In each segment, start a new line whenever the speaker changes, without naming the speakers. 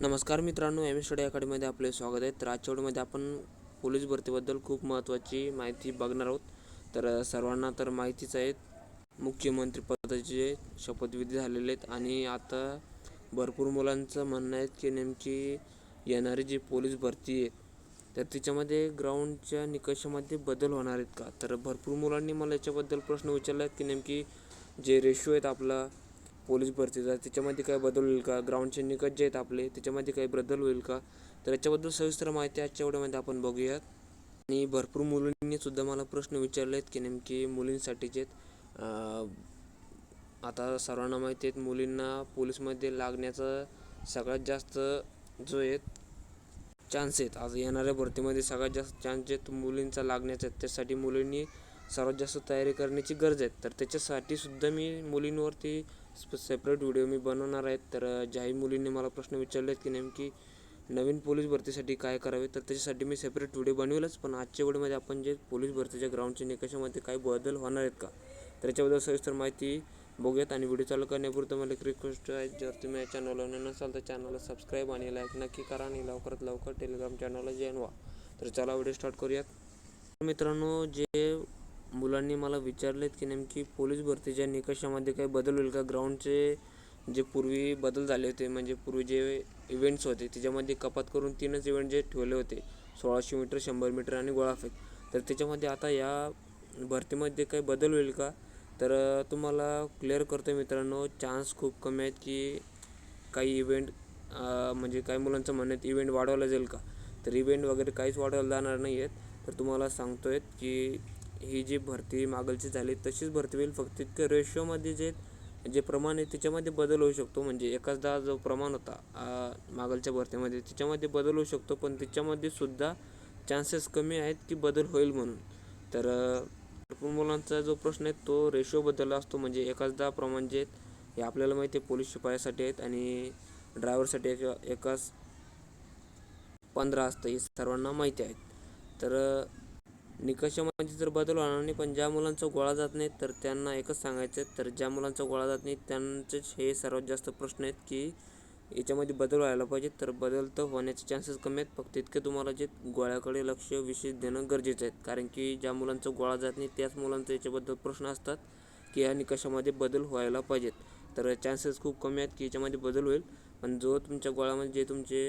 नमस्कार मित्रांनो M S study अकॅडमीमध्ये आपले स्वागत आहे. तर आजच्या व्हिडिओमध्ये आपण पोलीस भरतीबद्दल खूप महत्त्वाची माहिती बघणार आहोत. तर सर्वांना तर माहितीच आहे मुख्यमंत्रीपदाचे शपथविधी झालेले आहेत आणि आता भरपूर मुलांचं म्हणणं आहे की नेमकी येणारी जी पोलीस भरती आहे तर तिच्यामध्ये ग्राउंडच्या निकषामध्ये बदल होणार आहेत का? तर भरपूर मुलांनी मला याच्याबद्दल प्रश्न विचारला आहेत की नेमकी जे रेशो आहेत आपला पोलीस भरतीचा त्याच्यामध्ये काय बदल होईल का? ग्राउंडचे निकष जे आहेत आपले त्याच्यामध्ये काही बदल होईल का? तर याच्याबद्दल सविस्तर माहिती आजच्या व्हिडिओमध्ये आपण बघूयात. आणि भरपूर मुलींनी सुद्धा मला प्रश्न विचारले आहेत की नेमकी मुलींसाठीचे आता सर्वांना माहिती आहेत मुलींना पोलीसमध्ये लागण्याचा सगळ्यात जास्त जो आहे चान्स आहेत. आज येणाऱ्या भरतीमध्ये सगळ्यात जास्त चान्स आहेत मुलींचा लागण्याचा आहेत. त्यासाठी मुलींनी सर्वात जास्त तयारी करण्याची गरज आहे. तर त्याच्यासाठी सुद्धा मी मुलींवरती सेपरेट व्हिडिओ मी बनवणार आहेत तर ज्याही मुलींनी मला प्रश्न विचारले आहेत की नेमकी नवीन पोलीस भरतीसाठी काय करावे तर त्याच्यासाठी मी सेपरेट व्हिडिओ बनवेलच. पण आजच्या व्हिडिओमध्ये आपण जे पोलीस भरतीच्या ग्राउंडच्या निकषामध्ये काही बदल होणार आहेत का? तर याच्याबद्दल सविस्तर माहिती बघूयात आणि व्हिडिओ चालू करण्यापूर्वी मला एक रिक्वेस्ट आहे. जर तुम्ही या चॅनलला नसाल तर चॅनलला सबस्क्राईब आणि लाईक नक्की करा आणि लवकरात लवकर टेलिग्राम चॅनलला जॉईन व्हा. तर चला व्हिडिओ स्टार्ट करूयात. मित्रांनो जे मुलांनी मला विचारलेत की नेमकी पोलीस भरतीच्या निकषामध्ये काही बदल होईल का? ग्राउंडचे जे पूर्वी बदल झाले होते म्हणजे पूर्वी जे इव्हेंट्स होते त्याच्यामध्ये कपात करून तीनच इव्हेंट जे ठेवले होते सोळाशे मीटर शंभर मीटर आणि गोळाफेक तर त्याच्यामध्ये आता या भरतीमध्ये काही बदल होईल का? तर तुम्हाला क्लिअर करतो मित्रांनो चान्स खूप कमी आहेत की काही इव्हेंट म्हणजे काही मुलांचं म्हणणं आहे इव्हेंट वाढवला जाईल का? तर इव्हेंट वगैरे काहीच वाढवलं जाणार नाही आहेत तर तुम्हाला सांगतो आहेत की ही जी भरती मागलची झाली तशीच भरती होईल. फक्त इतकं रेशोमध्ये जे जे प्रमाण आहे त्याच्यामध्ये बदल होऊ शकतो. म्हणजे एखादा जो प्रमाण होता मागलच्या भरतीमध्ये त्याच्यामध्ये बदल होऊ शकतो. पण त्याच्यामध्ये सुद्धा चान्सेस कमी आहेत की बदल होईल म्हणून. तर भरपूर मुलांचा जो प्रश्न आहे तो रेशोबद्दल असतो. म्हणजे एखादा प्रमाण जे आहेत हे आपल्याला माहिती आहे पोलीस शिपायासाठी आहेत आणि ड्रायव्हरसाठी एक एकाच पंधरा असतं हे सर्वांना माहिती आहेत तर निकषामध्ये म्हणजे जर बदल होणार नाही पण ज्या मुलांचा गोळा जात नाही तर त्यांना एकच सांगायचं आहे तर ज्या मुलांचा गोळा जात नाही त्यांचेच हे सर्वात जास्त प्रश्न आहेत की याच्यामध्ये बदल व्हायला पाहिजे. तर बदल तर होण्याचे चान्सेस कमी आहेत फक्त इतके तुम्हाला जे गोळ्याकडे लक्ष विशेष देणं गरजेचं आहे. कारण की ज्या मुलांचा गोळा जात नाही त्याच मुलांचा याच्याबद्दल प्रश्न असतात की या निकषामध्ये बदल व्हायला पाहिजेत. तर चान्सेस खूप कमी आहेत की याच्यामध्ये बदल होईल. पण जो तुमच्या गोळ्यामध्ये जे तुमचे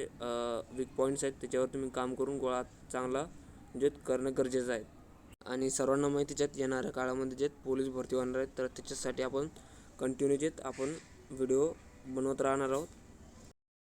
वीक पॉईंट्स आहेत त्याच्यावर तुम्ही काम करून गोळा चांगला जे करणं गरजेचं आहे. आणि सर्वांना माहिती आहेत येणाऱ्या काळामध्ये जे पोलीस भरती होणार आहेत तर त्याच्यासाठी आपण कंटिन्यू जे आपण व्हिडिओ बनवत राहणार आहोत.